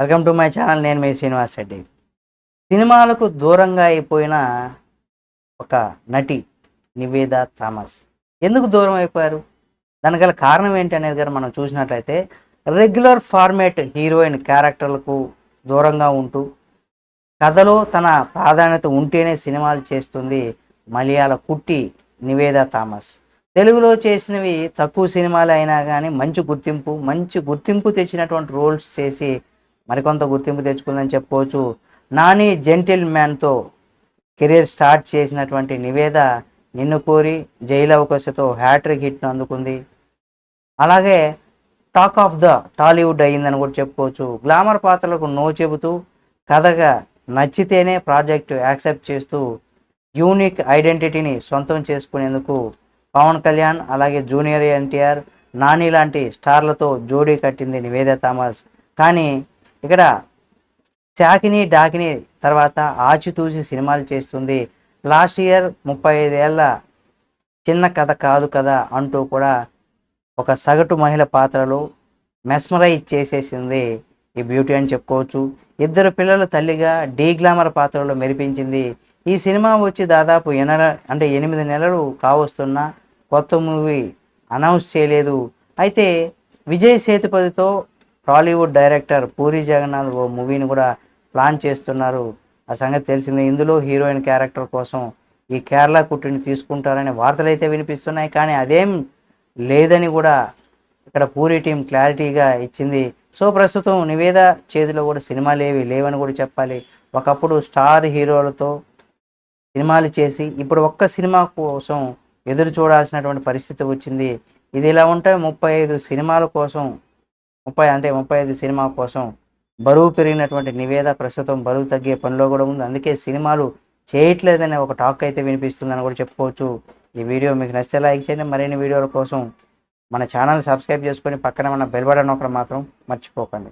Welcome to my channel నేను మీ శ్రీనివాస్ రెడ్డి. సినిమాలకు దూరంగా అయిపోయిన ఒక నటి నివేద థామస్. ఎందుకు దూరం అయిపోయారు? దానికి గల కారణం ఏంటి అనేది కానీ మనం చూసినట్లయితే రెగ్యులర్ ఫార్మేట్ హీరోయిన్ క్యారెక్టర్లకు దూరంగా ఉంటూ కథలో తన ప్రాధాన్యత ఉంటేనే సినిమాలు చేస్తుంది మలయాళ కుట్టి నివేద థామస్. తెలుగులో చేసినవి తక్కువ సినిమాలు అయినా కానీ మంచి గుర్తింపు మంచి గుర్తింపు తెచ్చినటువంటి రోల్స్ చేసి మరికొంత గుర్తింపు తెచ్చుకుందని చెప్పుకోవచ్చు. నాని జెంటిల్ మ్యాన్తో కెరీర్ స్టార్ట్ చేసినటువంటి నివేద నిన్ను కోరి జైలు అవకాశతో హ్యాట్రిక్ హిట్ను అందుకుంది. అలాగే టాక్ ఆఫ్ ద టాలీవుడ్ అయ్యిందని కూడా చెప్పుకోవచ్చు. గ్లామర్ పాత్రలకు నో చెబుతూ కథగా నచ్చితేనే ప్రాజెక్టు యాక్సెప్ట్ చేస్తూ యూనిక్ ఐడెంటిటీని సొంతం చేసుకునేందుకు పవన్ కళ్యాణ్ అలాగే జూనియర్ ఎన్టీఆర్ నాని లాంటి స్టార్లతో జోడీ కట్టింది నివేద థామస్. కానీ ఇక్కడ చాకిని డాకిని తర్వాత ఆచితూచి సినిమాలు చేస్తుంది. లాస్ట్ ఇయర్ ముప్పై ఐదేళ్ళ చిన్న కథ కాదు కదా అంటూ కూడా ఒక సగటు మహిళ పాత్రలో మెస్మరైజ్ చేసేసింది ఈ బ్యూటీ అని చెప్పుకోవచ్చు. ఇద్దరు పిల్లల తల్లిగా డీ గ్లామర్ పాత్రలో మెరిపించింది. ఈ సినిమా వచ్చి దాదాపు ఎనల అంటే ఎనిమిది నెలలు కావస్తున్నా కొత్త మూవీ అనౌన్స్ చేయలేదు. అయితే విజయ్ సేతుపతితో టాలీవుడ్ డైరెక్టర్ పూరి జగన్నాథ్ ఓ మూవీని కూడా ప్లాన్ చేస్తున్నారు. ఆ సంగతి తెలిసిందే. ఇందులో హీరోయిన్ క్యారెక్టర్ కోసం ఈ కేరళ కుట్టిని తీసుకుంటారనే వార్తలు అయితే వినిపిస్తున్నాయి. కానీ అదేం లేదని కూడా ఇక్కడ పూరి టీం క్లారిటీగా ఇచ్చింది. సో ప్రస్తుతం నివేద చేతిలో కూడా సినిమాలు ఏవి లేవని కూడా చెప్పాలి. ఒకప్పుడు స్టార్ హీరోలతో సినిమాలు చేసి ఇప్పుడు ఒక్క సినిమా కోసం ఎదురు చూడాల్సినటువంటి పరిస్థితి వచ్చింది. ఇది ఇలా ఉంటే ముప్పై ఐదు సినిమాల కోసం ముప్పై అంటే ముప్పై ఐదు సినిమా కోసం బరువు పెరిగినటువంటి నివేద ప్రస్తుతం బరువు తగ్గే పనిలో కూడా ఉంది. అందుకే సినిమాలు చేయట్లేదనే ఒక టాక్ అయితే వినిపిస్తుందని కూడా చెప్పుకోవచ్చు. ఈ వీడియో మీకు నచ్చితే లైక్ చేయండి. మరిన్ని వీడియోల కోసం మన ఛానల్ సబ్స్క్రైబ్ చేసుకొని పక్కన మన బెల్ బటన్ ఒకటి మాత్రం మర్చిపోకండి.